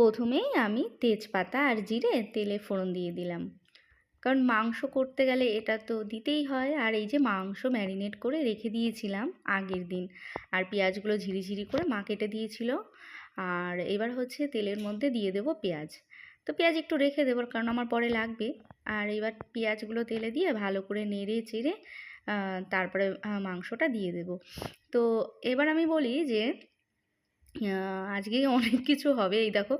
প্রথমেই আমি তেজপাতা আর জিরে তেলে ফোড়ন দিয়ে দিলাম। কারণ মাংস করতে গেলে এটা তো দিতেই হয়। আর এই যে মাংস ম্যারিনেট করে রেখে দিয়েছিলাম আগের দিন। আর পেঁয়াজগুলো ঝিরিঝিরি করে মা কেটে দিয়েছিল। আর এবার হচ্ছে তেলের মধ্যে দিয়ে দেবো পেঁয়াজ। তো পেঁয়াজ একটু রেখে দেবো কারণ আমার পরে লাগবে। আর এবার পেঁয়াজগুলো তেলে দিয়ে ভালো করে নেড়ে চেড়ে তারপরে মাংসটা দিয়ে দেব। তো এবার আমি বলি যে আজকে অনেক কিছু হবে। এই দেখো,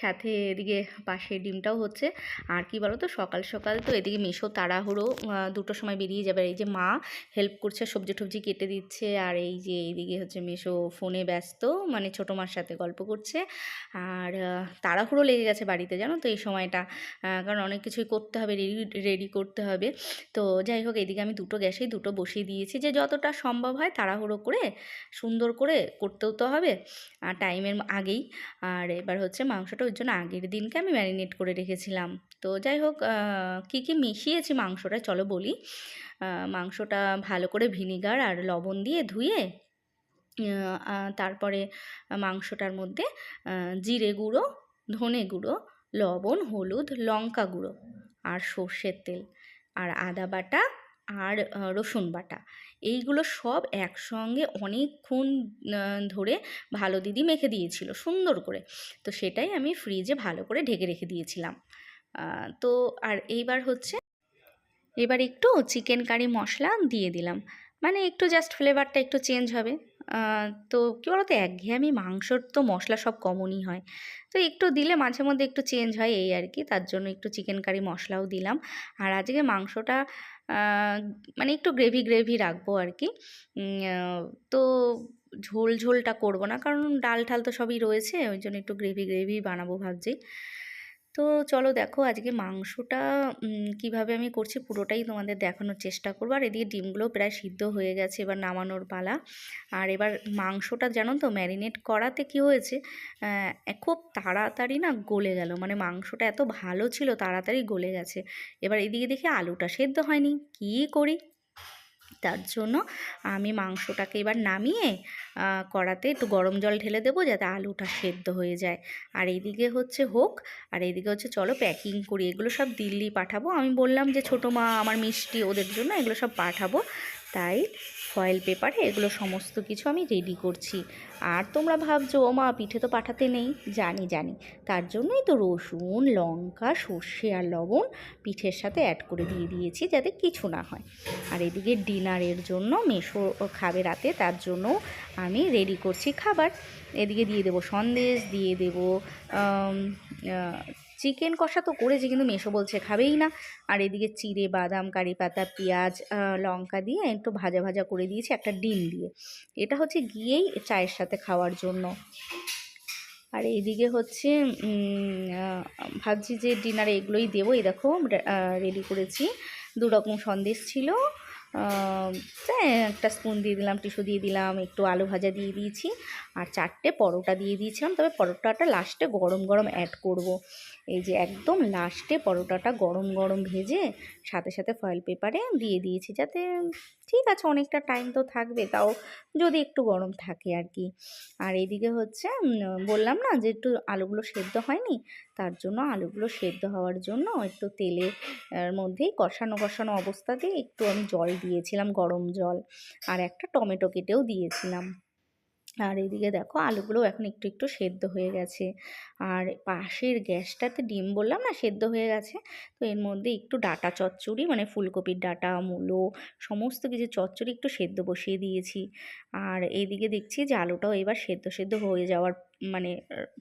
সাথে এদিকে পাশে ডিমটাও হচ্ছে। আর কি বলো তো সকাল সকাল তো এদিকে মিশো তাড়াহুড়ো দুটোর সময় বেরিয়ে যাবে। এই যে মা হেল্প করছে, সবজি টবজি কেটে দিচ্ছে। আর এই যে এইদিকে হচ্ছে মিশো ফোনে ব্যস্ত মানে ছোটো মার সাথে গল্প করছে। আর তাড়াহুড়ো লেগে গেছে বাড়িতে, জানো তো এই সময়টা। কারণ অনেক কিছুই করতে হবে, রেডি রেডি করতে হবে। তো যাই হোক, এদিকে আমি দুটো গ্যাসেই দুটো বসিয়ে দিয়েছি যে যতটা সম্ভব হয় তাড়াহুড়ো করে, সুন্দর করে করতেও তো হবে। টাইমের আগেই। আর এবার হচ্ছে মাংসটা ওর জন্য আগের দিনকে আমি ম্যারিনেট করে রেখেছিলাম। তো যাই হোক কী কী মিশিয়েছি মাংসটা চলো বলি। মাংসটা ভালো করে ভিনিগার আর লবণ দিয়ে ধুয়ে তারপরে মাংসটার মধ্যে জিরে গুঁড়ো, ধনে গুঁড়ো, লবণ, হলুদ, লঙ্কা গুঁড়ো আর সর্ষের তেল। আর আদা বাটা আর রসুন বাটা। এইগুলো সব একসঙ্গে অনেকক্ষণ ধরে ভালো দিদি মেখে দিয়েছিল, সুন্দর করে। তো সেটাই আমি ফ্রিজে ভালো করে ঢেকে রেখে দিয়েছিলাম। তো আর এইবার হচ্ছে এবার একটু চিকেন কারি মশলা দিয়ে দিলাম। মানে একটু জাস্ট ফ্লেভারটা একটু চেঞ্জ হবে। তো কী বলতো, একঘেয়েমি মাংসর তো মশলা সব কমনই হয়। তো একটু দিলে মাঝে মধ্যে একটু চেঞ্জ হয় এই আর কি। তার জন্য একটু চিকেন কারি মশলাও দিলাম। আর আজকে মাংসটা মানে একটু গ্রেভি গ্রেভি রাখব আর কি তো ঝোল ঝোলটা করব না, কারণ ডাল ঠাল তো সবই রয়েছে, ওই জন্য একটু গ্রেভি গ্রেভি বানাবো ভাবছি। তো চলো দেখো আজকে মাংসটা কীভাবে আমি করছি পুরোটাই তোমাদের দেখানোর চেষ্টা করব। আর এদিকে ডিমগুলো প্রায় সিদ্ধ হয়ে গেছে এবার নামানোর পালা। আর এবার মাংসটা জানো তো ম্যারিনেট করাতে কি হয়েছে? খুব তাড়াতাড়ি না গলে গেল। মানে মাংসটা এত ভালো ছিল তাড়াতাড়ি গলে গেছে। এবার এদিকে দেখি আলুটা সেদ্ধ হয়নি। কী করি? তার জন্য আমি মাংসটাকে এবার নামিয়ে কড়াতে একটু গরম জল ঢেলে দেবো যাতে আলুটা সেদ্ধ হয়ে যায়। আর এইদিকে হচ্ছে হোক, আর এইদিকে হচ্ছে চলো প্যাকিং করি। এগুলো সব দিল্লি পাঠাবো। আমি বললাম যে ছোটো মা, আমার মিষ্টি, ওদের জন্য এগুলো সব পাঠাবো। তাই ফয়েল পেপারে এগুলো সমস্ত কিছু আমি রেডি করছি। আর তোমরা ভাবছ ও মা পিঠে তো পাঠাতে নেই। জানি জানি। তার জন্যই তো রসুন, লঙ্কা, সর্ষে আর লবণ পিঠের সাথে অ্যাড করে দিয়ে দিয়েছি যাতে কিছু না হয়। আর এদিকে ডিনারের জন্য মেশো খাবে রাতে, তার জন্য আমি রেডি করছি খাবার। এদিকে দিয়ে দেবো সন্দেশ, দিয়ে দেবো চিকেন কষা তো করেছি, কিন্তু মেশো বলছে খাবেই না। আর এদিকে চিড়ে, বাদাম, কারি পাতা, পেঁয়াজ লঙ্কা দিয়ে একটু ভাজা ভাজা করে দিয়েছি, একটা ডিম দিয়ে। এটা হচ্ছে গিয়েই চায়ের সাথে খাওয়ার জন্য। আর এইদিকে হচ্ছে ভাবছি যে ডিনারে এগুলোই দেবো। এই দেখো রেডি করেছি। দু রকম সন্দেশ ছিল। একটা স্পুন দিয়ে দিলাম টিস্যু দিয়ে দিলাম, একটু আলু ভাজা দিয়ে দিয়েছি, আর চারটে পরোটা দিয়ে দিয়েছিলাম তবে পরোটাটা লাস্টে গরম গরম অ্যাড করব। এই যে একদম লাস্টে পরোটাটা গরম গরম ভেজে, সাথে সাথে ফয়েল পেপারে দিয়ে দিয়েছি, যাতে ঠিক আছে, অনেকটা টাইম তো থাকবে, তাও যদি একটু গরম থাকে আর কি আর এইদিকে হচ্ছে বললাম না যে একটু আলুগুলো সেদ্ধ হয়নি, তার জন্য আলুগুলো সেদ্ধ হওয়ার জন্য একটু তেলের মধ্যেই কষানো কষানো অবস্থাতেই একটু আমি জল দিয়েছিলাম গরম জল আর একটা টমেটো কেটেও দিয়েছিলাম। আর এদিকে দেখো আলুগুলো এখন একটু একটু সেদ্ধ হয়ে গেছে। আর পাশের গ্যাসটাতে ডিম বললাম না সেদ্ধ হয়ে গেছে। তো এর মধ্যে একটু ডাটা চচ্চড়ি মানে ফুলকপির ডাটা, মূলো, সমস্ত কিছু চচ্চড়ি একটু সেদ্ধ বসিয়ে দিয়েছি। আর এইদিকে দেখছি যে আলুটাও এবার সেদ্ধ সেদ্ধ হয়ে যাওয়ার মানে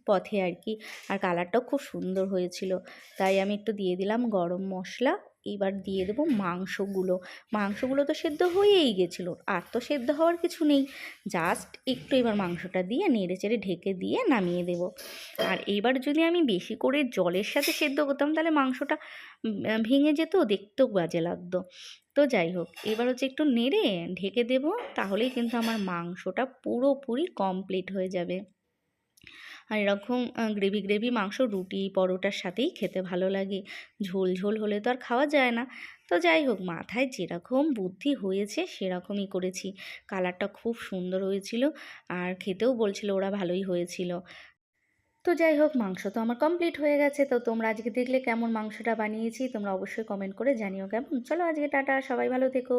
পথে আর কি। আর কালারটাও খুব সুন্দর হয়েছিল। তাই আমি একটু দিয়ে দিলাম গরম মশলা এবার দিয়ে দেবো মাংসগুলো। মাংসগুলো তো সেদ্ধ হয়েই গেছিল, আর তো সেদ্ধ হওয়ার কিছু নেই। জাস্ট একটু এবার মাংসটা দিয়ে নেড়ে চেড়ে ঢেকে দিয়ে নামিয়ে দেব। আর এবার যদি আমি বেশি করে জলের সাথে সেদ্ধ করতাম, তাহলে মাংসটা ভেঙে যেত, দেখতেও বাজে লাগতো। তো যাই হোক, এবার হচ্ছে একটু নেড়ে ঢেকে দেব, তাহলেই কিন্তু আমার মাংসটা পুরোপুরি কমপ্লিট হয়ে যাবে। আর এরকম গ্রেভি গ্রেভি মাংস, রুটি, পরোটার সাথেই খেতে ভালো লাগে। ঝোল ঝোল হলে তো আর খাওয়া যায় না। তো যাই হোক, মাথায় যেরকম বুদ্ধি হয়েছে, সেরকমই করেছি। কালারটা খুব সুন্দর হয়েছিল আর খেতেও বলছিল ওরা ভালোই হয়েছিল। তো যাই হোক, মাংস তো আমার কমপ্লিট হয়ে গেছে। তো তোমরা আজকে দেখলে কেমন মাংসটা বানিয়েছি, তোমরা অবশ্যই কমেন্ট করে জানিও কেমন। চলো আজকে টাটা, সবাই ভালো থেকো।